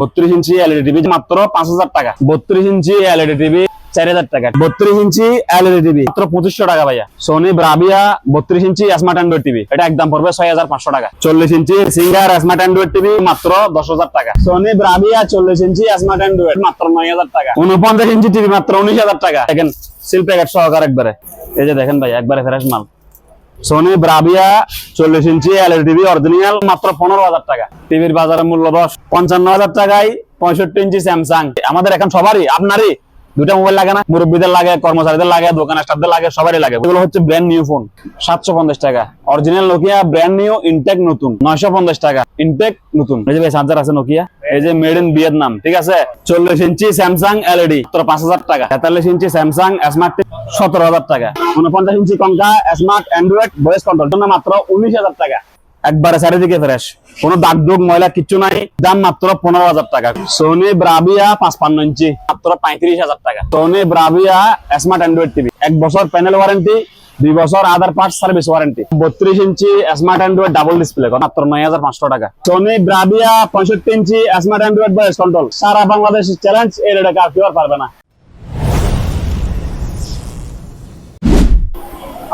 বত্রিশ ইঞ্চি LED TV মাত্র পাঁচ হাজার টাকা। বত্রিশ ইঞ্চি এলইডি টিভি চার হাজার টাকা। বত্রিশ ইঞ্চি এলইডি টিভি মাত্র পঁচিশশো টাকা ভাইয়া। সোনি ব্রাভিয়া বত্রিশ ইঞ্চি স্মার্ট অ্যান্ড্রয়েড টিভি। এটা একদম পড়বে ছয় হাজার পাঁচশো টাকা। চল্লিশ inch Singer smart Android TV মাত্র দশ হাজার টাকা। সোনি ব্রাভিয়া চল্লিশ ইঞ্চি স্মার্ট অ্যান্ড্রয়েড মাত্র নয় হাজার টাকা। উনপঞ্চাশ ইঞ্চি টিভি মাত্র উনিশ হাজার টাকা। দেখেন সিল প্যাকেট সহকার একবারে। এই যে দেখেন ভাই একবারে ফ্রেশ মাল। সোনি ব্রাভিয়া চল্লিশ ইঞ্চি এলইডি টিভি অরিজিনাল মাত্র পনেরো হাজার টাকা। টিভির বাজারের মূল্য দশ, পঞ্চান্ন হাজার টাকায় পঁয়ষট্টি ইঞ্চি স্যামসাং আমাদের এখন সবারই, আপনারই। দুটা মোবাইল লাগে না, মুরব্বীদের লাগে, কর্মচারীদের লাগে, দোকান স্টাফদের লাগে, সবারই লাগে। এগুলো হচ্ছে ব্র্যান্ড নিউ ফোন সাতশো পঞ্চাশ টাকা। Original Nokia brand new intact নতুন, নয়শো পঞ্চাশ টাকা। ইনটেক নতুন। এই যে ভাই চার্জার আছে নোকিয়া এই যে মেড ইন ভিয়েতনাম ঠিক আছে? চল্লিশ ইঞ্চি স্যামসাং এলইডি তোর পাঁচ হাজার টাকা। তেতাল্লিশ ইঞ্চি স্যামসাং স্মার্ট সতেরো হাজার টাকা। উনপঞ্চাশ ইঞ্চি Konka smart Android voice control মাত্র উনিশ হাজার টাকা। একবারে চারিদিকে ফ্রেশ কোনো দাগ দুগ, ময়লা কিছু নাই। দাম মাত্র পনেরো হাজার টাকা। সোনি ব্রাভিয়া পাঁচপান্ন ইঞ্চি, মাত্র পঁয়ত্রিশ হাজার টাকা। Sony Bravia smart Android TV এক বছর প্যানেল ওয়ারেন্টি দুই বছর আধার পার্ট সার্ভিস ওয়ারেন্টি বত্রিশ inch smart Android double display মাত্র নয় হাজার পাঁচশো টাকা। সোনি ব্রাভিয়া পঁয়ষট্টি inch smart Android voice control সারা বাংলাদেশ চ্যালেঞ্জ এই রেটে কেউ পারবে না।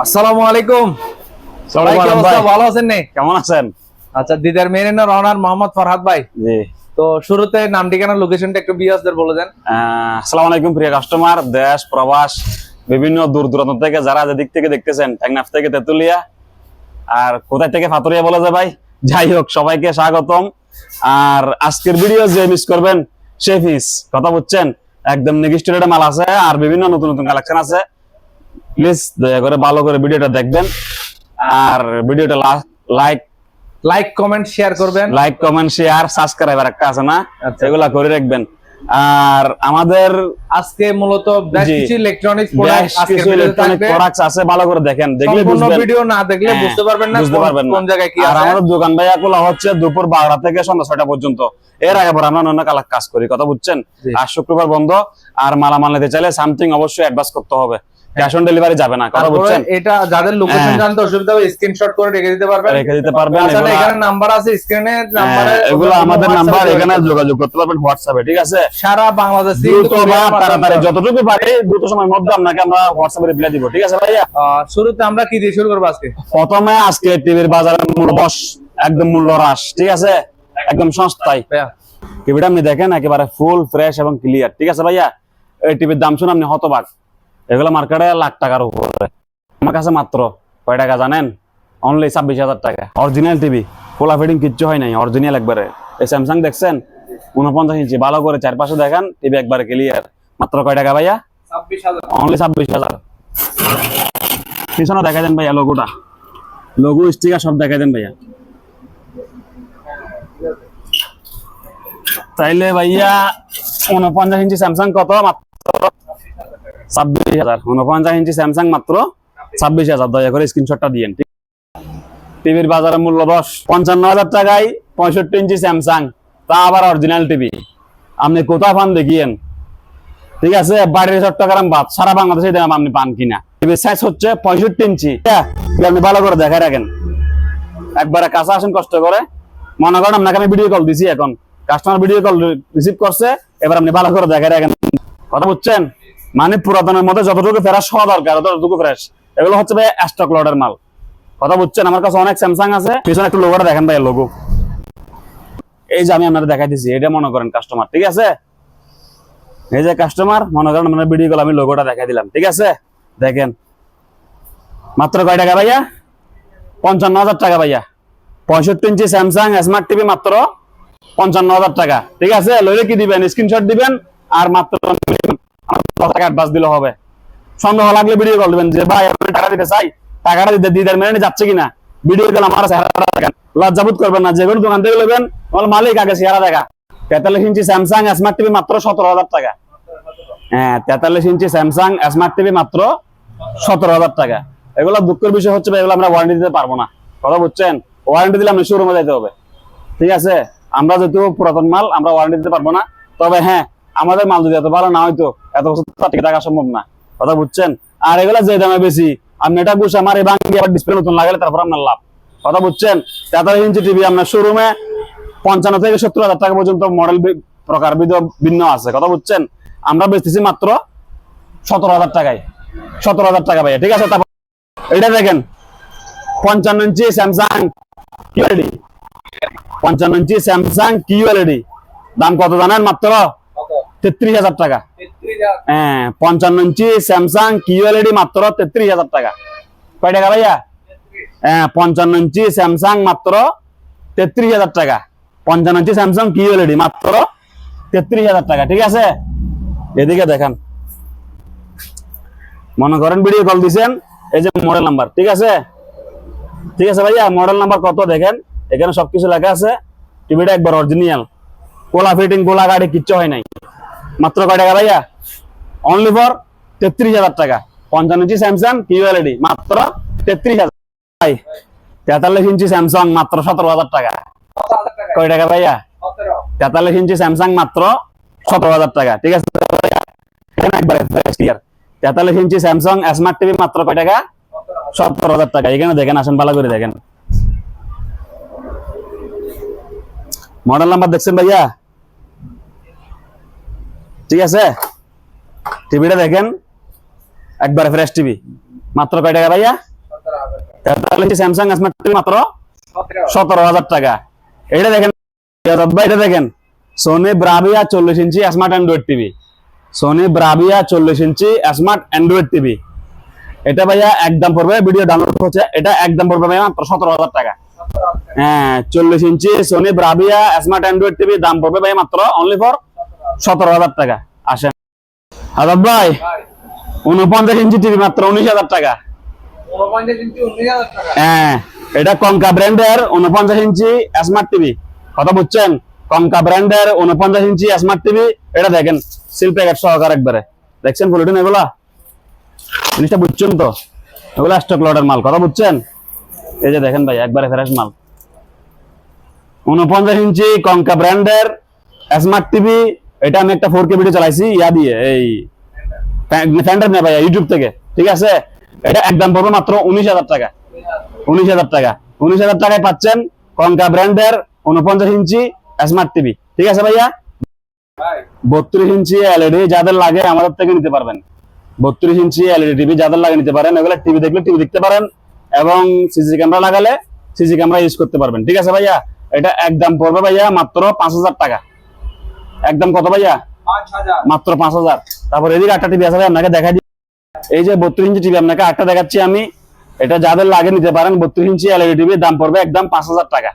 আসসালামু আলাইকুম। ভালো আছেন নে? কেমন আছেন? আচ্ছা দিদার মেরিন রওনার মোহাম্মদ ফরহাদ ভাই। জি। তো শুরুতে নাম ঠিকানা লোকেশনটা একটু বিয়াসদের বলে দেন। আসসালামু আলাইকুম প্রিয় কাস্টমার দেশ প্রবাস বিভিন্ন দূর দূরান্ত থেকে যারা যেদিক থেকে দেখতেছেন টেকনাফ থেকে তেতুলিয়া আর কোথায় থেকে ফাতুরিয়া বলে যে ভাই? যাই হোক সবাইকে স্বাগতম। আর আজকের ভিডিও যে মিস করবেন সে ফিস কথা বুঝছেন? একদম নেগেস্ট মাল আছে আর বিভিন্ন নতুন নতুন কালেকশন আছে। প্লিজ দয়া করে ভালো করে ভিডিওটা দেখবেন। আর ভিডিওটা লাইক লাইক কমেন্ট শেয়ার করবেন। লাইক কমেন্ট শেয়ার সাবস্ক্রাইবার একটা আছে না? আচ্ছা। এগুলা করে রাখবেন। আর আমাদের আজকে মূলত বেশ কিছু ইলেকট্রনিক্স প্রোডাক্ট আজকে ইলেকট্রনিক প্রোডাক্টস আছে ভালো করে দেখেন দেখলে বুঝবেন। ভিডিও না দেখলে হ্যাঁ, বুঝতে পারবেন না বুঝতে কোন- পারবেন কোন জায়গায় কি আর আমাদের দোকান ভাইয়া খোলা হচ্ছে দুপুর বারোটা থেকে সন্ধ্যা ছয়টা পর্যন্ত। এর আগে পর আমরা অন্য কালার কাজ করি কথা বুঝছেন। আর শুক্রবার বন্ধ আর মালামাল নিতে চাইলে সামথিং অবশ্যই অ্যাডভান্স করতে হবে। ক্যাশ অন ডেলিভারি যাবে না কথা বুঝছেন? এটা যাদের লোকেশন হ্যাঁ। জানতে অসুবিধা হবে স্ক্রিনশট করে রেখে দিতে পারবেন। রেখে দিতে পারবেন এখানে নাম্বার আছে স্ক্রিনে নাম্বারে হ্যাঁ, এগুলো আমাদের নাম্বার এখানে যোগাযোগ করতে পারবেন হোয়াটসঅ্যাপে ঠিক আছে? সারা বাংলাদেশে দ্রুত বা তাড়াতাড়ি যতটুকু পারি দ্রুত সময়ের মধ্যে আপনাকে আমরা হোয়াটসঅ্যাপে রিপ্লাই দিব ঠিক আছে ভাইয়া? শুরুতে আমরা কি দিয়ে শুরু করব আজকে? প্রথমে আজকে টিভির বাজারের মূল্য দশ একদম মূল্য হ্রাস ঠিক আছে? একদম সস্তায়। টিভিটা আপনি দেখেন একেবারে ফুল ফ্রেশ এবং ক্লিয়ার ঠিক আছে ভাইয়া? এই টিভির দাম শুনে আপনি হতবাক। এগুলো মার্কেটে লাখ টাকার উপরে। আমার কাছে মাত্র কয় টাকা জানেন? অনলি ছাব্বিশ হাজার টাকা। অরিজিনাল টিভি ফোলা ফিটিং কিচ্ছু হয় নাই অরিজিনাল একবারে। এই স্যামসাং দেখছেন? উনপঞ্চাশ ইঞ্চি ভালো করে চারপাশে দেখেন টিভি একবারে ক্লিয়ার মাত্র কয় টাকা ভাইয়া? অনলি ছাব্বিশ হাজার। পিছনে দেখা দেন ভাইয়া লোগোটা লোগো স্টিকার সব দেখা দেন ভাইয়া। তাইলে ভাইয়া উনপঞ্চাশ ইঞ্চি স্যামসাং কত? মাত্র ছাব্বিশ হাজার। উনপঞ্চাশ ইঞ্চি স্যামসাং মাত্র ছাব্বিশ হাজার। দয়া করে স্ক্রিনশটটা দিয়েন টিভির বাজারের মূল্য দশ, পঞ্চান্ন হাজার টাকায় পঁয়ষট্টি ইঞ্চি স্যামসাং, তা আবার অরিজিনাল টিভি। আপনি কোথায় পান দেখিয়েন? ঠিক আছে? বাড়ির চট্টগ্রাম বাদ, সারা বাংলাদেশে দাম আপনি পান কিনা। টিভির সাইজ হচ্ছে পঁয়ষট্টি ইঞ্চি। আপনি ভালো করে দেখায় রাখেন। একবারে কাছে আসেন কষ্ট করে। মনে করেন আপনাকে আমি ভিডিও কল দিছি এখন। কাস্টমার ভিডিও কল রিসিভ করছে, এবার আপনি ভালো করে দেখায় রাখেন। কথা বুঝছেন? মানে পুরাতনের মধ্যে যতটুকু ফ্রেশ হওয়া দরকার, ততটুকু ফ্রেশ এগুলো হচ্ছে ভাই স্টক লটের মাল। কথা বুঝছেন? আমার কাছে অনেক স্যামসাং আছে। পিছনে একটু লোগোটা দেখেন ভাই লোগো এই যে আমি আপনাদের দেখাই দিছি এটা মনে করেন কাস্টমার ঠিক আছে? এই যে কাস্টমার মনে করেন আপনার ভিডিও কল আমি লোগোটা দেখাই দিলাম, ঠিক আছে? দেখেন। মাত্র কয় টাকা ভাইয়া? পঞ্চান্ন হাজার টাকা ভাইয়া। পঁয়ষট্টি ইঞ্চি স্যামসাং স্মার্ট টিভি মাত্র পঞ্চান্ন হাজার টাকা, ঠিক আছে? লইলে কি দিবেন? স্ক্রিনশট দিবেন, আর মাত্র টাকা অ্যাডভান্স দিলে হবে। সন্দেহ লাগলে ভিডিও কল যে, ভাই টাকা দিতে চাই। টাকাটা দিতে, দিদার মেনে যাচ্ছে কিনা? ভিডিও কল আমার চেহারা দেখেন। করবেন না যে কোনো দোকান থেকে আমার মালিক আগে চেহারা দেখা। তেতাল্লিশ ইঞ্চি স্যামসাং স্মার্ট টিভি মাত্র সতেরো হাজার টাকা। হ্যাঁ তেতাল্লিশ ইঞ্চি স্যামসাং স্মার্ট টিভি মাত্র সতেরো হাজার টাকা। এগুলো দুঃখের বিষয় হচ্ছে এগুলো আমরা ওয়ারেন্টি দিতে পারব না। কথা বুঝছেন? ওয়ারেন্টি দিলে আপনি শোরুমে হবে। ঠিক আছে? আমরা যেহেতু পুরাতন মাল, আমরা ওয়ারেন্টি দিতে পারব না। তবে হ্যাঁ আমাদের মাল যদি এত ভালো না হয়তো এত বছর তো টিকে থাকা সম্ভব না। কথা বুঝছেন? আর এগুলা যে দামে বেশি, আপনি এটা বুঝে আমার এই ভাঙ্গি আবার ডিসপ্লে নতুন লাগালে তারপর আপনার লাভ। কথা বুঝছেন? তেতাল্লিশ ইঞ্চি টিভি আপনার শোরুমে পঞ্চান্ন থেকে সত্তর হাজার টাকা পর্যন্ত মডেল প্রকারবিধ ভিন্ন আছে। কথা বুঝছেন? আমরা বেচতেছি মাত্র সতেরো হাজার টাকায়। সতেরো হাজার টাকা ভাইয়া, ঠিক আছে? তারপর এটা দেখেন, পঞ্চান্ন ইঞ্চি স্যামসাং কিউএলডি পঞ্চান্ন ইঞ্চি স্যামসাং কিউএলডি দাম কত জানেন মাত্র? তেত্রিশ হাজার টাকা। হ্যাঁ পঞ্চান্ন ইঞ্চি স্যামসাং কিউএলডি মাত্র তেত্রিশ হাজার টাকা। কয় টাকা ভাইয়া? হ্যাঁ পঞ্চান্ন ইঞ্চি স্যামসাং মাত্র তেত্রিশ হাজার টাকা। পঞ্চান্ন ইঞ্চি স্যামসাং কিউএলডি মাত্র তেত্রিশ হাজার টাকা, ঠিক আছে? এদিকে দেখেন। মনে করেন ভিডিও কল দিছেন, এই যে মডেল নাম্বার ঠিক আছে? ঠিক আছে ভাইয়া মডেল নাম্বার কত দেখেন? এখানে সবকিছু লেখা আছে। টিভিটা একবার অরিজিনাল কোলা ফিটিং কোলা গাড়ি, কিচ্ছু হয় নাই। মাত্র কয় টাকা ভাইয়া? অনলি ফর তেত্রিশ হাজার টাকা। পঞ্চান্ন ইঞ্চি স্যামসাং কিউএলডি মাত্র তেত্রিশ হাজার। ভাই, তেতাল্লিশ ইঞ্চি স্যামসাং মাত্র সতেরো হাজার টাকা। কয় টাকা ভাইয়া? তেতাল্লিশ ইঞ্চি স্যামসাং মাত্র সতেরো হাজার টাকা। ঠিক আছে? তেতাল্লিশ ইঞ্চি স্যামসাং স্মার্ট টিভি মাত্র কয় টাকা? সতেরো হাজার টাকা। এখানে দেখেন, আসেন, ভালো করে দেখেন। মডেল নাম্বার দেখছেন ভাইয়া? ঠিক আছে? টিভিটা দেখেন। একবার ফ্রেশ টিভি। মাত্র কয় টাকা ভাইয়া? স্যামসাং স্মার্ট টিভি মাত্র সতেরো। হাজার টাকা। এটা দেখেন এটা দেখেন। সোনি ব্রাভিয়া চল্লিশ inch smart Android TV Sony Bravia চল্লিশ ইঞ্চি স্মার্ট অ্যান্ড্রয়েড টিভি এটা ভাইয়া একদম পড়বে ভিডিও ডাউনলোড হচ্ছে। এটা একদম পড়বে ভাইয়া মাত্র সতেরো হাজার টাকা। হ্যাঁ চল্লিশ inch Sony Bravia smart Android TV দাম পড়বে ভাই মাত্র অনলি ফর সতেরো হাজার টাকা। আসেন। আদাব ভাই উনপঞ্চাশ ইঞ্চি টিভি মাত্র উনিশ হাজার টাকা। হ্যাঁ এটা কঙ্কা ব্র্যান্ডের উনপঞ্চাশ ইঞ্চি স্মার্ট টিভি কথা বুঝছেন? কঙ্কা ব্র্যান্ডের উনপঞ্চাশ ইঞ্চি স্মার্ট টিভি এটা দেখেন সিল প্যাকেট সহকার একবারে। দেখছেন পলিটিন এগুলা? জিনিসটা বুঝছেন তো? এগুলো স্টক লটের মাল কথা বুঝছেন? এই যে দেখেন ভাই একবারে ফ্রেশ মাল। উনপঞ্চাশ ইঞ্চি কঙ্কা ব্র্যান্ডের স্মার্ট টিভি এটা আমি একটা ফোর কে ভিডিও চালাইছি, ইয়া দিয়ে, এই ফ্যান্ডার না ভাই ইউটিউব থেকে, ঠিক আছে? এটা একদম পড়বে মাত্র উনিশ হাজার টাকা। উনিশ হাজার টাকা। উনিশ হাজার টাকায় পাচ্ছেন কঙ্কা ব্র্যান্ডের উনপঞ্চাশ ইঞ্চি স্মার্ট টিভি ঠিক আছে ভাইয়া? বত্রিশ ইঞ্চি এলইডি যাদের লাগে আমাদের থেকে নিতে পারবেন। বত্রিশ ইঞ্চি এলইডি টিভি যাদের লাগে নিতে পারেন, এগুলো টিভি দেখলে টিভি দেখতে পারেন এবং সিসি ক্যামেরা লাগালে সিসি ক্যামেরা ইউজ করতে পারবেন, ঠিক আছে ভাইয়া? এটা একদম পড়বে ভাইয়া মাত্র পাঁচ হাজার টাকা। একদম কত ভাইয়া? মাত্র পাঁচ হাজার। তারপর এদিকে আটটা টিভি আছে আপনাকে দেখা দিই। এই যে বত্রিশ ইঞ্চি টিভি আপনাকে আটটা দেখাচ্ছি আমি। এটা যাদের লাগে নিতে পারেন বত্রিশ ইঞ্চি এলইডি টিভি দাম পড়বে একদম পাঁচ হাজার টাকা।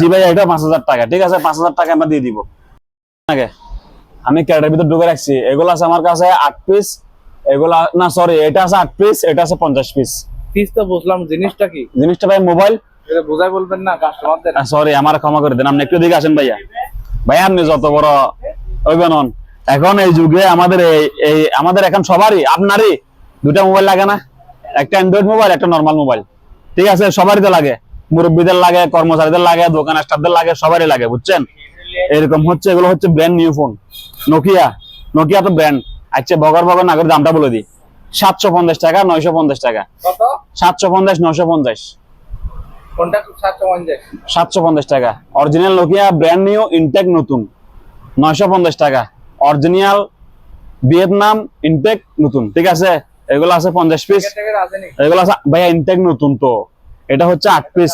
জি ভাই এটা পাঁচ হাজার টাকা। ঠিক আছে পাঁচ হাজার টাকা আমরা দিয়ে দিব। আপনাকে আমি ক্যারেটের ভিতর ঢুকে রাখছি। এগুলো আছে আমার কাছে আট পিস এগুলা না সরি এটা আছে আট পিস এটা আছে পঞ্চাশ পিস ফিস তো বুঝলাম জিনিসটা কি? জিনিসটা ভাই মোবাইল বোঝাই বলবেন না কাস্টমারদের সরি আমার ক্ষমা করে দেন। আপনি একটু দিকে আসেন ভাইয়া। ভাইয়া আপনি যত বড় ওইবেন। এখন এই যুগে আমাদের এই আমাদের এখন সবারই আপনারই দুটা মোবাইল লাগে না? একটা অ্যান্ড্রয়েড মোবাইল একটা নর্মাল মোবাইল ঠিক আছে? সবারই তো লাগে। মুরব্বীদের লাগে কর্মচারীদের লাগে দোকান স্টাফদের লাগে সবারই লাগে বুঝছেন? এরকম হচ্ছে এগুলো হচ্ছে brand new phone Nokia Nokia তো ব্র্যান্ড আচ্ছা বগর বগর না করে দামটা বলে দিই। সাতশো পঞ্চাশ টাকা নয়শো পঞ্চাশ টাকা। কত? সাতশো পঞ্চাশ নয়শো পঞ্চাশ। সাতশো পঞ্চাশ? টাকা। Original Nokia brand new intact নতুন। নয়শো পঞ্চাশ টাকা। অরিজিনাল ভিয়েতনাম ইনটেক নতুন। ঠিক আছে? এগুলো আছে পঞ্চাশ পিস এগুলো আছে ভাইয়া ইনটেক নতুন তো। এটা হচ্ছে আট পিস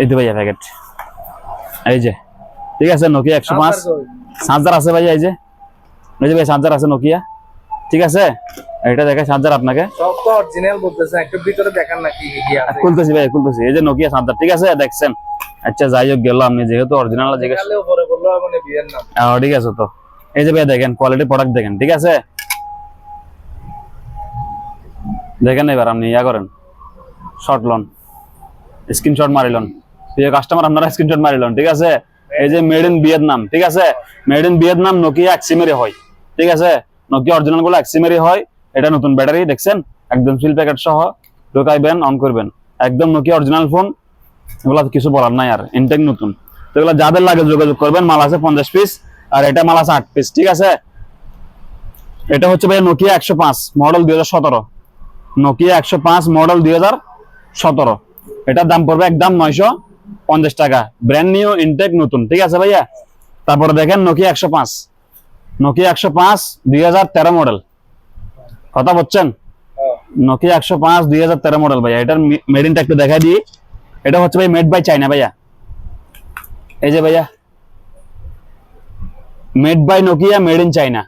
এই তো ভাইয়া প্যাকেট এই যে। ঠিক আছে নোকিয়া একশো পাঁচ। চার্জার আছে ভাইয়া এই যে। এই যে ভাই চার্জার আছে নোকিয়া ঠিক আছে? এটা দেখে চার্জার আপনাকে? সব তো অরিজিনাল বলতেছেন একটু ভিতরে দেখান না কি কি আছে। খুলতেছি ভাই খুলতেছি। এই যে নোকিয়া চার্জার ঠিক আছে? দেখছেন? আচ্ছা যাই হোক গেল আপনি যেহেতু অরিজিনাল জিজ্ঞেস পরে বলল মানে বিয়ের নাম। আহ, ঠিক আছে তো। এই যে ভাই দেখেন কোয়ালিটি প্রোডাক্ট দেখেন ঠিক আছে? দেখেন এবার আপনি ইয়া করেন। Short loan. স্ক্রিনশট মারিলন প্রিয় কাস্টমার আপনারা স্ক্রিনশট মারিলন ঠিক আছে? এই যে মেড ইন ভিয়েতনাম ঠিক আছে? মেড ইন ভিয়েতনাম নোকিয়া এক্সিমেরি হয় ঠিক আছে? নোকিয়া অরিজিনালগুলো এক্সিমেরি হয়। এটা নতুন ব্যাটারি, দেখছেন? একদম সিল প্যাকেট সহ ঢোকাইবেন অন করবেন। একদম নোকিয়া অরিজিনাল ফোন এগুলো কিছু বলার নাই আর ইনটেক নতুন। তো এগুলো যাদের লাগে যোগাযোগ করবেন, মাল আছে পঞ্চাশ পিস আর এটা মাল আছে আট পিস ঠিক আছে? এটা হচ্ছে ভাই নোকিয়া একশো পাঁচ মডেল দুই হাজার সতেরো। নোকিয়া একশো পাঁচ মডেল দুই হাজার সতেরো। এটার দাম পড়বে একদম নয়শো পঞ্চাশ টাকা। ব্র্যান্ড নিউ ইনটেক নতুন, ঠিক আছে ভাইয়া? তারপরে দেখেন নোকিয়া একশো পাঁচ। নোকিয়া একশো পাঁচ, দুই হাজার তেরো মডেল কথা বলছেন? নোকিয়া একশো পাঁচ দুই হাজার তেরো মডেল ভাইয়া। এটার মেড ইনটা একটু দেখা দিই। এটা হচ্ছে ভাই মেড বাই চাইনা ভাইয়া। এই যে ভাইয়া। Made by Nokia made in China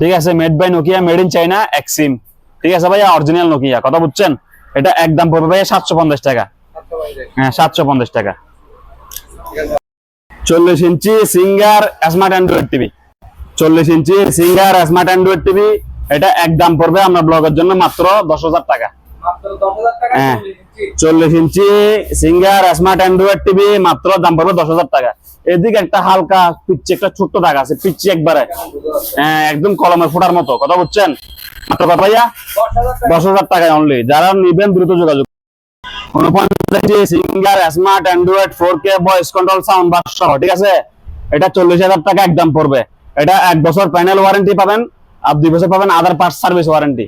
ঠিক আছে? Made by Nokia made in China Exim ঠিক আছে ভাইয়া? অরিজিনাল নোকিয়া কথা বুঝছেন এটা একদম পড়বে ভাইয়া সাতশো পঞ্চাশ টাকা। হ্যাঁ সাতশো পঞ্চাশ টাকা। চল্লিশ inch Singer smart Android TV চল্লিশ inch Singer smart Android TV এটা এক দাম পড়বে আমরা ব্লগের জন্য মাত্র দশ হাজার টাকা। হ্যাঁ। চল্লিশ inch. Singer smart Android TV মাত্র দাম পড়বে দশ হাজার টাকা। এদিকে একটা হালকা পিচ্ছি একটা ছোট্ট দাগ আছে পিচ্ছি একবারে। হ্যাঁ, একদম কলমের ফোটার মতো কথা বুঝছেন? মাত্র কত ভাইয়া দশ হাজার টাকায় অনলি যারা নিবেন দ্রুত যোগাযোগ। Singer smart Android four K voice control sound বাক্স ঠিক আছে? এটা চল্লিশ হাজার টাকা একদম পড়বে। এটা এক বছর প্যানেল ওয়ারেন্টি পাবেন। আর দুই বছর পাবেন আধার পার্টস সার্ভিস ওয়ারেন্টি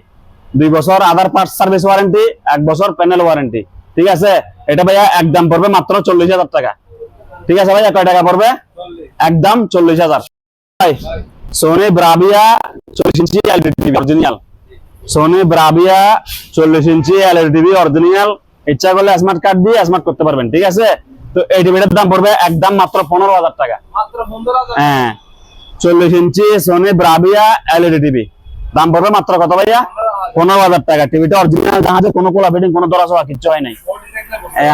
দুই বছর আধার পার্টস সার্ভিস ওয়ারেন্টি এক বছর প্যানেল ওয়ারেন্টি ঠিক আছে? এটা ভাইয়া একদম পড়বে মাত্র চল্লিশ হাজার টাকা। ঠিক আছে ভাইয়া? কয় টাকা পড়বে? একদম চল্লিশ হাজার। সোনি ব্রাভিয়া চল্লিশ inch LED TV original Sony Bravia চল্লিশ ইঞ্চি এলইডি টিভি অরিজিনাল ইচ্ছা করলে স্মার্ট কার্ড দিয়ে স্মার্ট করতে পারবেন। ঠিক আছে? তো এই টিভিটার দাম পড়বে একদম মাত্র পনেরো হাজার টাকা। হ্যাঁ। চল্লিশ inch Sony Bravia LED TV দাম পড়বে মাত্র কত ভাইয়া? পনেরো হাজার টাকা। টিভিটা অরিজিনাল জাহাজে কোনো কোলা ফিটিং কোনো দরা সবা কিচ্ছু হয় নাই।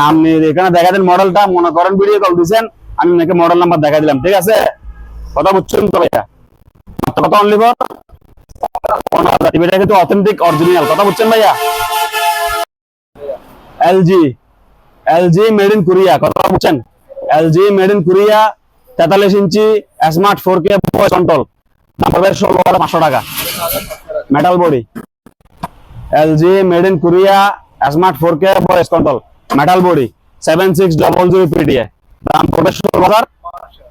আপনি এখানে দেখা দেন মডেলটা মনে করেন ভিডিও কল দিচ্ছেন আমি নাকি মডেল নাম্বার দেখা দিলাম, ঠিক আছে? কথা বুঝছেন তো ভাইয়া? মাত্র কত অনলি ফর পনেরো হাজার। টিভিটা কিন্তু অথেন্টিক অরিজিনাল কথা বুঝছেন ভাইয়া? LG LG made in Korea কথা বুঝছেন? এলজি মেড ইন কোরিয়া তেতাল্লিশ inch smart four K control ষোলো হাজার পাঁচশো টাকা। Metal body LG made in Korea smart four K voice control metal body seven six double zero PDA দাম পড়বে ষোলো হাজার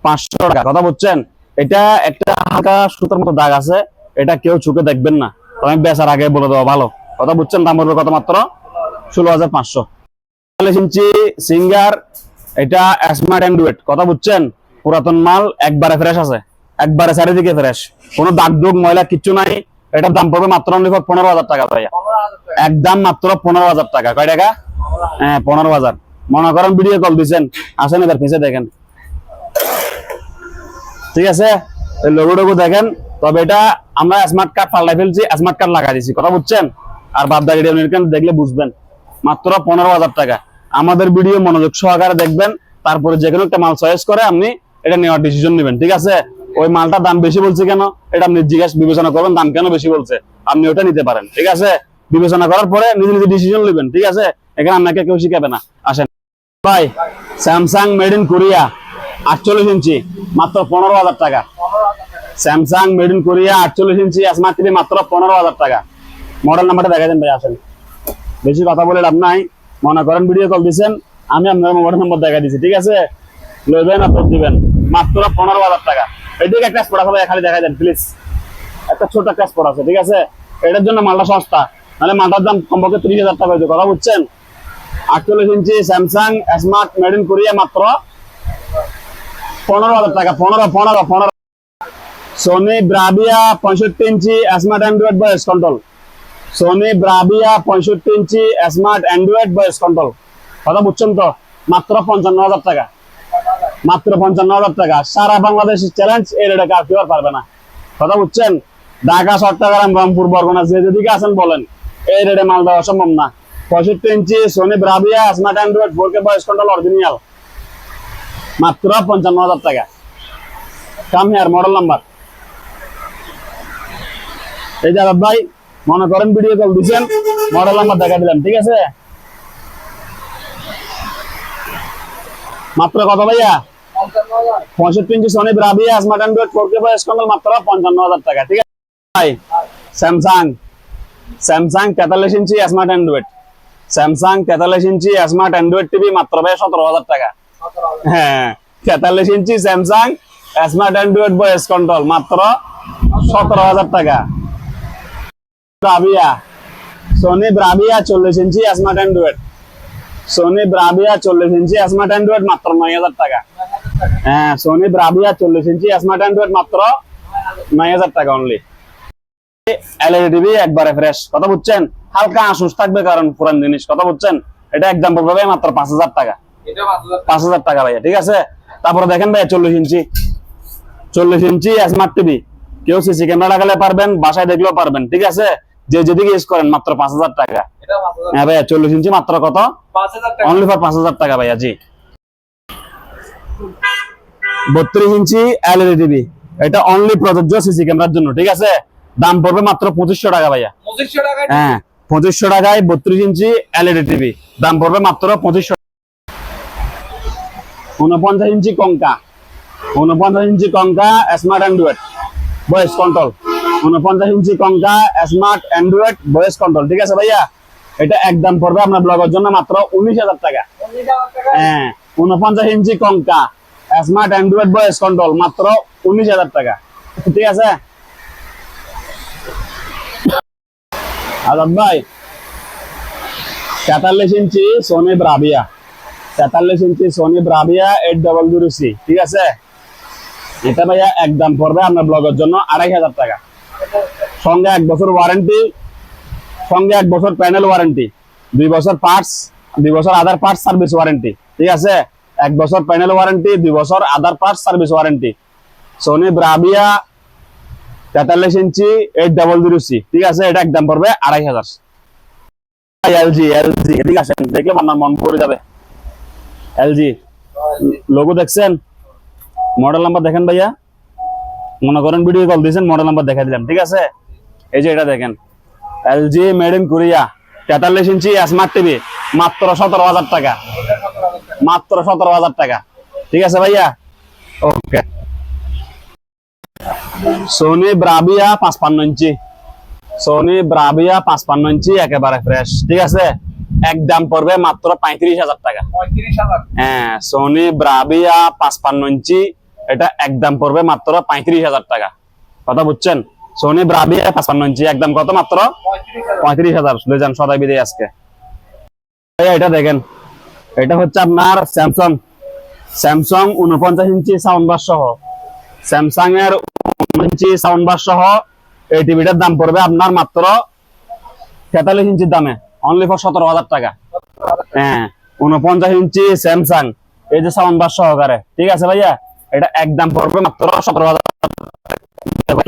পাঁচশো টাকা। কথা বুঝছেন? এটা একটা হালকা সুতার মতো দাগ আছে, এটা কেউ চোখে দেখবেন না। আমি বেচার আগে বলে দেওয়া ভালো। কথা বুঝছেন? দাম পড়বে কত মাত্র? ষোলো হাজার পাঁচশো। ইঞ্চি সিঙ্গার, এটা স্মার্ট অ্যান্ড্রয়েড কথা বুঝছেন? পুরাতন মাল একবারে ফ্রেশ আছে। একবারে চারিদিকে ফ্রেশ কোনো দাগ দুগ ময়লা কিচ্ছু নাই। এটার দাম পড়বে মাত্র পনেরো হাজার টাকা ভাইয়া। একদম মাত্র পনেরো হাজার টাকা। কয় টাকা? হ্যাঁ পনেরো হাজার। মনে করেন ভিডিও কল দিচ্ছেন আসেন এবার পিছিয়ে দেখেন। ঠিক আছে? লোগো দেখেন। তবে এটা আমরা স্মার্ট কার্ড পাল্টাই ফেলছি স্মার্ট কার্ড লাগাই দিছি। কথা বুঝছেন? আর বাদ দাগি দেখলে বুঝবেন। মাত্র পনেরো হাজার টাকা। আমাদের ভিডিও মনোযোগ সহকারে দেখবেন। তারপরে যে কোনো একটা মাল চয়েস করে আপনি এটা নেওয়ার ডিসিশন নেবেন, ঠিক আছে? ওই মালটার দাম বেশি বলছে কেন? এটা আপনি জিজ্ঞাসা বিবেচনা করবেন, দাম কেন বেশি বলছে? আপনি ওটা নিতে পারেন, ঠিক আছে? বিবেচনা করার পরে নিজে নিজে ডিসিশন নেবেন, ঠিক আছে? এখানে আপনাকে কেউ শিখাবে না। আসেন। ভাই স্যামসাং মেড ইন কোরিয়া আটচল্লিশ ইঞ্চি, মাত্র পনেরো হাজার টাকা। স্যামসাং মেড ইন কোরিয়া আটচল্লিশ ইঞ্চি স্মার্ট টিভি মাত্র পনেরো হাজার টাকা। মডেল নাম্বারটা দেখা দেন ভাই, আসেন। বেশি কথা বলে লাভ নাই। মনে করেন ভিডিও কল দিচ্ছেন আমি আপনার মোবাইল নম্বর দেখা দিচ্ছি ঠিক আছে? লইবেন আর দিবেন। মাত্র পনেরো হাজার টাকা। এদিকে একটা স্পট আছে খালি দেখা দেন প্লিজ একটা ছোট একটা স্পট আছে, ঠিক আছে? এটার জন্য মালটা সস্তা। নাহলে মালটার দাম কমপক্ষে ত্রিশ হাজার টাকা হয়েছে কথা বুঝছেন? আটচল্লিশ inch Samsung smart made in Korea মাত্র পনেরো হাজার টাকা। পনেরো পনেরো পনেরো। সোনি ব্রাভিয়া পঁয়ষট্টি inch smart Android voice control Sony Bravia পঁয়ষট্টি inch smart Android voice control কথা বুঝছেন তো? মাত্র পঞ্চান্ন হাজার টাকা। মাত্র পঞ্চান্ন হাজার টাকা। সারা বাংলাদেশ চ্যালেঞ্জ এই রেটে কার কেউ পারবে না। কথা বুঝছেন? ঢাকা, চট্টগ্রাম, রংপুর, বরগুনা, যে যেদিকে আছেন বলেন, এই রেটে মাল দেওয়া সম্ভব না। পঁয়ষট্টি inch Sony Bravia smart Android four K voice control original মাত্র পঞ্চান্ন হাজার টাকা। কাম হেয়ার মডেল নাম্বার এই যে ভাই, মনে করেন ভিডিও কল দিচ্ছেন মডেল নাম্বার দেখা দিলাম, ঠিক আছে? মাত্র কত ভাইয়া? পঁয়ষট্টি inch Sony Bravia smart Android four K voice control মাত্র পঞ্চান্ন হাজার টাকা, ঠিক আছে? ভাই স্যামসাং স্যামসাং তেতাল্লিশ ইঞ্চি স্মার্ট অ্যান্ড্রয়েড স্যামসাং তেতাল্লিশ ইঞ্চি স্মার্ট অ্যান্ড্রয়েড টিভি মাত্র ভাই সতেরো হাজার টাকা। হ্যাঁ তেতাল্লিশ inch Samsung smart Android voice control মাত্র সতেরো হাজার টাকা। ব্রাভিয়া সোনি ব্রাভিয়া চল্লিশ inch smart Android Sony Bravia চল্লিশ ইঞ্চি স্মার্ট অ্যান্ড্রয়েড মাত্র নয় হাজার টাকা। হ্যাঁ সোনি ব্রাভিয়া চল্লিশ ইঞ্চি স্মার্ট অ্যান্ড্রয়েড মাত্র নয় হাজার টাকা অনলি এলইডি টিভি একবারে ফ্রেশ কথা বুঝছেন? হালকা আশুস থাকবে কারণ পুরান জিনিস। কথা বুঝছেন? এটা একদম পড়বে মাত্র পাঁচ হাজার টাকা। পাঁচ হাজার। টাকা ভাইয়া ঠিক আছে? তারপরে দেখেন ভাইয়া চল্লিশ ইঞ্চি। চল্লিশ ইঞ্চি স্মার্ট টিভি কেউ সিসি ক্যামেরা লাগালে পারবেন বাসায় দেখলেও পারবেন ঠিক আছে? যে যেদিকে ইউজ করেন মাত্র পাঁচ হাজার টাকা। হ্যাঁ ভাইয়া চল্লিশ ইঞ্চি মাত্র কত? অনলি ফর পাঁচ হাজার টাকা ভাইয়া জি। বত্রিশ ইঞ্চি এলইডি টিভি এটা অনলি প্রযোজ্য সিসি ক্যামেরার জন্য ঠিক আছে? দাম পড়বে মাত্র পঁচিশশো টাকা ভাইয়া। পঁচিশশো টাকা হ্যাঁ পঁচিশশো টাকায় বত্রিশ ইঞ্চি এলইডি টিভি দাম পড়বে মাত্র পঁচিশশো উনপঞ্চাশ ইঞ্চি কঙ্কা। উনপঞ্চাশ ইঞ্চি Konka smart Android voice control উনপঞ্চাশ ইঞ্চি Konka smart Android voice control ঠিক আছে ভাইয়া? এটা একদম পড়বে আপনার ব্লগের জন্য মাত্র উনিশ হাজার টাকা? হ্যাঁ উনপঞ্চাশ ইঞ্চি Konka smart Android voice control মাত্র উনিশ হাজার টাকা। ঠিক আছে? আজাদ ভাই, তেতাল্লিশ ইঞ্চি সোনি ব্রাভিয়া তেতাল্লিশ inch Sony eight double zero C ঠিক আছে? এটা ভাইয়া একদম পড়বে আপনার ব্লগের জন্য আড়াই হাজার টাকা। সঙ্গে এক বছর ওয়ারেন্টি সঙ্গে এক বছর প্যানেল ওয়ারেন্টি দুই বছর পার্টস দুই বছর আধার পার্টস সার্ভিস ওয়ারেন্টি, ঠিক আছে? এক বছর প্যানেল ওয়ারেন্টি দুই বছর other parts service warranty. Sony Bravia তেতাল্লিশ inch eight double zero C ঠিক আছে? এটা একদম পড়বে আড়াই হাজার। এলজি এলজি এদিকে আসেন, দেখলে আপনার মন পড়ে যাবে। এলজি লোগো দেখছেন? মডেল নাম্বার দেখেন ভাইয়া। মনে করেন ভিডিও কল দিয়েছেন মডেল নাম্বার দেখা দিলাম, ঠিক আছে? এই যে এটা দেখেন। এলজি মেড ইন কোরিয়া তেতাল্লিশ ইঞ্চি স্মার্ট টিভি মাত্র সতেরো হাজার টাকা। মাত্র সতেরো হাজার টাকা। ঠিক আছে ভাইয়া? ওকে সোনি ব্রাভিয়া পাঁচপান্ন ইঞ্চি। সোনি ব্রাভিয়া পাঁচপান্ন ইঞ্চি একেবারে ফ্রেশ ঠিক আছে? একদম পড়বে মাত্র পঁয়ত্রিশ হাজার টাকা। হ্যাঁ সোনি ব্রাভিয়া পাঁচপান্ন ইঞ্চি এটা একদম পড়বে মাত্র পঁয়ত্রিশ হাজার টাকা। কথা বুঝছেন? সোনি ব্রাভিয়া পাঁচপান্ন ইঞ্চি, একদম কত মাত্র? পঁয়ত্রিশ হাজার। হাজার যান সদাই বিদে আজকে। এটা দেখেন, এটা হচ্ছে আপনার স্যামসাং। স্যামসাং উনপঞ্চাশ ইঞ্চি সাউন্ড বার সহ। স্যামসাং এর ইঞ্চি সাউন্ড বার সহ এই টিভিটার দাম পড়বে আপনার মাত্র তেতাল্লিশ ইঞ্চির দামে অনলি ফর সতেরো হাজার টাকা। হ্যাঁ উনপঞ্চাশ ইঞ্চি স্যামসাং, এই যে সাউন্ড বার সহকারে। ঠিক আছে ভাইয়া? এটা একদম পড়বে মাত্র সতেরো হাজার।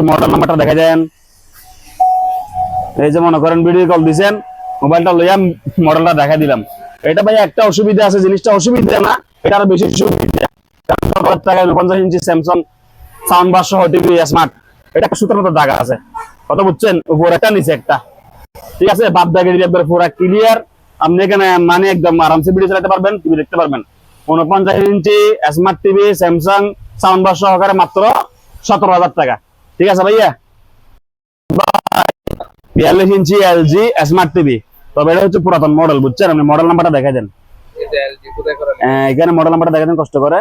মডেল নাম্বারটা দেখা এই যে মনে করেন ভিডিও কল মোবাইলটা লইয়া মডেলটা দেখা দিলাম। এটা ভাই একটা অসুবিধা আছে, জিনিসটা অসুবিধা না, এটা আরও বেশি সুবিধা পঞ্চাশ ইঞ্চি সাউন্ড বার সহ টিভি স্মার্ট এটা একটা আছে। কত বুঝছেন? উপর একটা, নিচে একটা। ঠিক আছে? বাদ দাগে পুরা ক্লিয়ার আপনি এখানে মানে একদম আরামসে ভিডিও চালাতে পারবেন টিভি দেখতে পারবেন। উনপঞ্চাশ inch smart TV Samsung sound bar সহকারে মাত্র সতেরো হাজার টাকা। ঠিক আছে ভাইয়া? বিয়াল্লিশ ইঞ্চি এলজি স্মার্ট টিভি তবে এটা হচ্ছে পুরাতন মডেল বুঝছেন? আপনি মডেল নাম্বারটা দেখা দেন। আহ, এখানে মডেল নাম্বারটা দেখা দেন কষ্ট করে।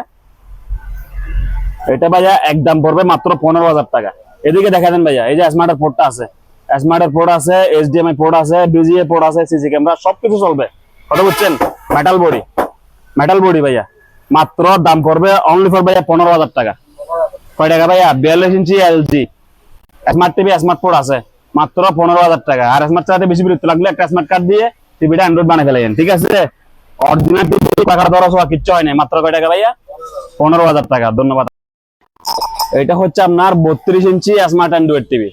এটা ভাইয়া একদম পড়বে মাত্র পনেরো হাজার টাকা। এদিকে দেখা দেন ভাইয়া এই যে স্মার্টের পোর্টটা আছে। স্মার্টের পোর্ট আছে এইচডিএমআই পোর্ট আছে বিজিএ পোর্ট আছে সিসি ক্যামেরা সবকিছু চলবে। কথা বুঝছেন? মেটাল বডি মেটাল বডি ভাইয়া। মাত্র দাম পড়বে অনলি ফর ভাইয়া পনেরো হাজার টাকা। কয় টাকা ভাইয়া? বিয়াল্লিশ inch LG smart TV smart port আছে। মাত্র পনেরো হাজার টাকা। আর স্মার্ট চার্টে বেশি বিরক্ত লাগলে একটা স্মার্ট কার্ড দিয়ে টিভিটা অ্যান্ড্রয়েড বানিয়ে ফেলেন ঠিক আছে? অরিজিনাল টিভি টাকার দরজ হওয়া কিচ্ছু হয় নাই। মাত্র কয় টাকা ভাইয়া? পনেরো হাজার টাকা। ধন্যবাদ। এটা হচ্ছে আপনার বত্রিশ ইঞ্চি স্মার্ট অ্যান্ড্রয়েড টিভি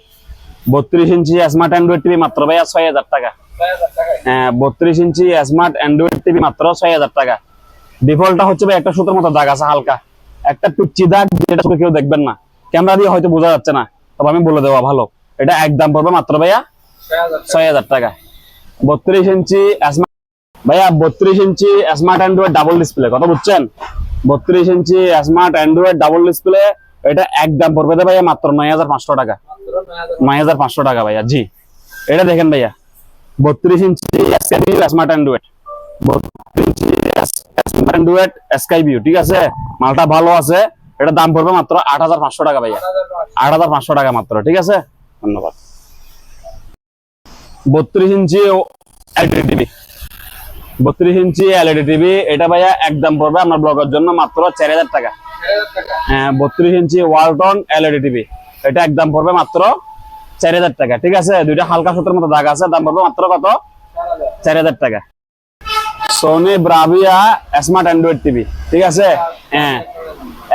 বত্রিশ ইঞ্চি স্মার্ট অ্যান্ড্রয়েড টিভি মাত্র ভাইয়া ছয় হাজার টাকা। হ্যাঁ বত্রিশ ইঞ্চি স্মার্ট অ্যান্ড্রয়েড টিভি মাত্র ছয় হাজার টাকা। ডিফল্টটা হচ্ছে ভাই একটা সুতোর মতো দাগ আছে, হালকা। একটা পিচ্ছি দাগ যেটা শুধু কেউ দেখবেন না। ক্যামেরা দিয়ে হয়তো বোঝা যাচ্ছে না। তবে আমি বলে দেওয়া ভালো। এটা একদম পড়বে মাত্র ভাইয়া ছয় হাজার টাকা। বত্রিশ ইঞ্চি ভাইয়া, বত্রিশ inch smart Android double display কথা বুঝছেন? বত্রিশ inch smart Android double display এটা একদম পড়বে দে ভাইয়া মাত্র নয় হাজার পাঁচশো টাকা। নয় হাজার পাঁচশো টাকা ভাইয়া, জি। এটা দেখেন ভাইয়া। বত্রিশ ইঞ্চি স্মার্ট অ্যান্ড্রয়েড বত্রিশ ইঞ্চি ঠিক আছে? মালটা ভালো আছে। এটা দাম পড়বে মাত্র আট হাজার পাঁচশো টাকা ভাইয়া। আট হাজার পাঁচশো। টাকা মাত্র, ঠিক আছে? ধন্যবাদ। বত্রিশ ইঞ্চি এলইডি টিভি বত্রিশ ইঞ্চি এলইডি টিভি এটা ভাইয়া একদম পড়বে আপনার ব্লগের জন্য মাত্র চার হাজার টাকা। হ্যাঁ বত্রিশ ইঞ্চি ওয়ালটন এলইডি টিভি এটা একদম পড়বে মাত্র চার হাজার টাকা, ঠিক আছে? দুইটা হালকা সুতোর মতো দাগ আছে, দাম পড়বে মাত্র কত? চার হাজার টাকা। Sony Bravia smart Android TV ঠিক আছে? হ্যাঁ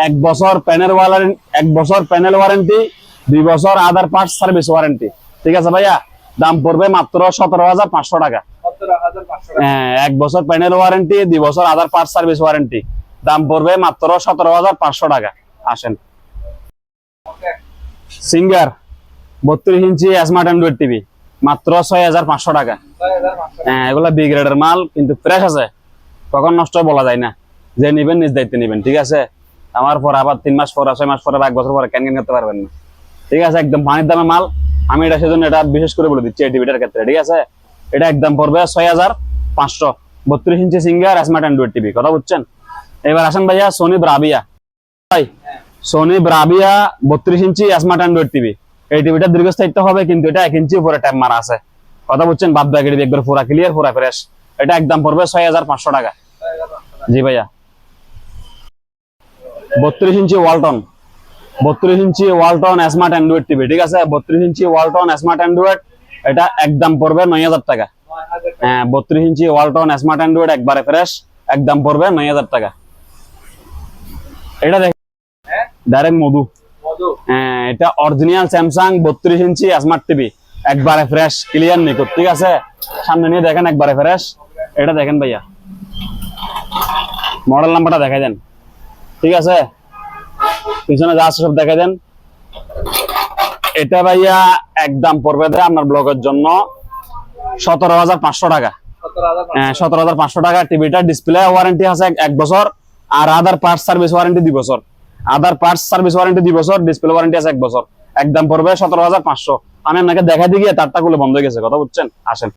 এক বছর প্যানেল ওয়ারেন্টি এক বছর প্যানেল ওয়ারেন্টি দুই বছর আধার পার্ট সার্ভিস ওয়ারেন্টি ঠিক আছে ভাইয়া? দাম পড়বে মাত্র সতেরো হাজার পাঁচশো টাকা। হ্যাঁ এক বছর প্যানেল ওয়ারেন্টি দুই বছর আধার পার্ট সার্ভিস ওয়ারেন্টি দাম পড়বে মাত্র সতেরো হাজার পাঁচশো টাকা। আসেন। সিঙ্গার বত্রিশ ইঞ্চি স্মার্ট অ্যান্ড্রয়েড টিভি মাত্র ছয় হাজার পাঁচশো টাকা। হ্যাঁ এগুলা বি গ্রেডের মাল কিন্তু ফ্রেশ আছে। কখন নষ্ট বলা যায় না। যে নিবেন, নিজ দায়িত্বে নিবেন, ঠিক আছে? আমার পর আবার তিন মাস পরে, ছয় মাস পরে এক বছর পরে ক্যান করতে পারবেন না। ঠিক আছে, একদম পানির দামে মাল। আমি এটা সেজন্য এটা বিশেষ করে বলে দিচ্ছি টিভিটার ক্ষেত্রে, ঠিক আছে? এটা একদম পড়বে ছয় হাজার পাঁচশো। বত্রিশ ইঞ্চি সিঙ্গার স্মার্ট অ্যান্ড্রয়েড টিভি কথা বুঝছেন? এবার আসেন ভাইয়া সোনি ব্রাভিয়া ভাই সোনি ব্রাভিয়া বত্রিশ ইঞ্চি স্মার্ট অ্যান্ড্রয়েড টিভি এই টিভিটা দীর্ঘস্থায়িত্ব হবে, কিন্তু এটা এক ইঞ্চি উপরে ট্যাপ মারা আছে। কথা বলছেন বাদ বাকি একবার পুরা ক্লিয়ার পুরা ফ্রেশ এটা একদম পড়বে ছয় হাজার পাঁচশো টাকা। জি ভাইয়া। বত্রিশ ইঞ্চি ওয়ালটন। বত্রিশ inch Walton smart Android TV ঠিক আছে? বত্রিশ ইঞ্চি ওয়ালটন স্মার্ট অ্যান্ড্রয়েড এটা একদম পড়বে নয় হাজার টাকা। হ্যাঁ বত্রিশ ইঞ্চি ওয়ালটন স্মার্ট অ্যান্ড্রয়েড একবারে ফ্রেশ একদম পড়বে নয় হাজার টাকা। এটা দেখ ডাইরেক্ট মধু। হ্যাঁ এটা অরিজিনাল স্যামসাং বত্রিশ ইঞ্চি স্মার্ট টিভি একবারে ফ্রেশ ক্লিয়ার নিখুঁত, ঠিক আছে? সামনে নিয়ে দেখেন একবারে ফ্রেশ এটা দেখেন ভাইয়া। মডেল নাম্বারটা দেখাই দেন। ঠিক আছে? পিছনে যা আছে সব দেখাই দেন। এটা ভাইয়া একদম পড়বে দেয় আপনার ব্লগের জন্য সতেরো হাজার পাঁচশো টাকা। হ্যাঁ সতেরো হাজার পাঁচশো টাকা টিভিটা ডিসপ্লে ওয়ারেন্টি আছে এক বছর, আর আদার পার্টস সার্ভিস ওয়ারেন্টি দুই বছর। আদার পার্টস সার্ভিস ওয়ারেন্টি দুই বছর ডিসপ্লে ওয়ারেন্টি আছে এক বছর। একদম পড়বে সতেরো হাজার পাঁচশো। আমি আপনাকে দেখা দিয়ে তারটা গুলো বন্ধ হয়ে গেছে কথা বুঝছেন? আসেন।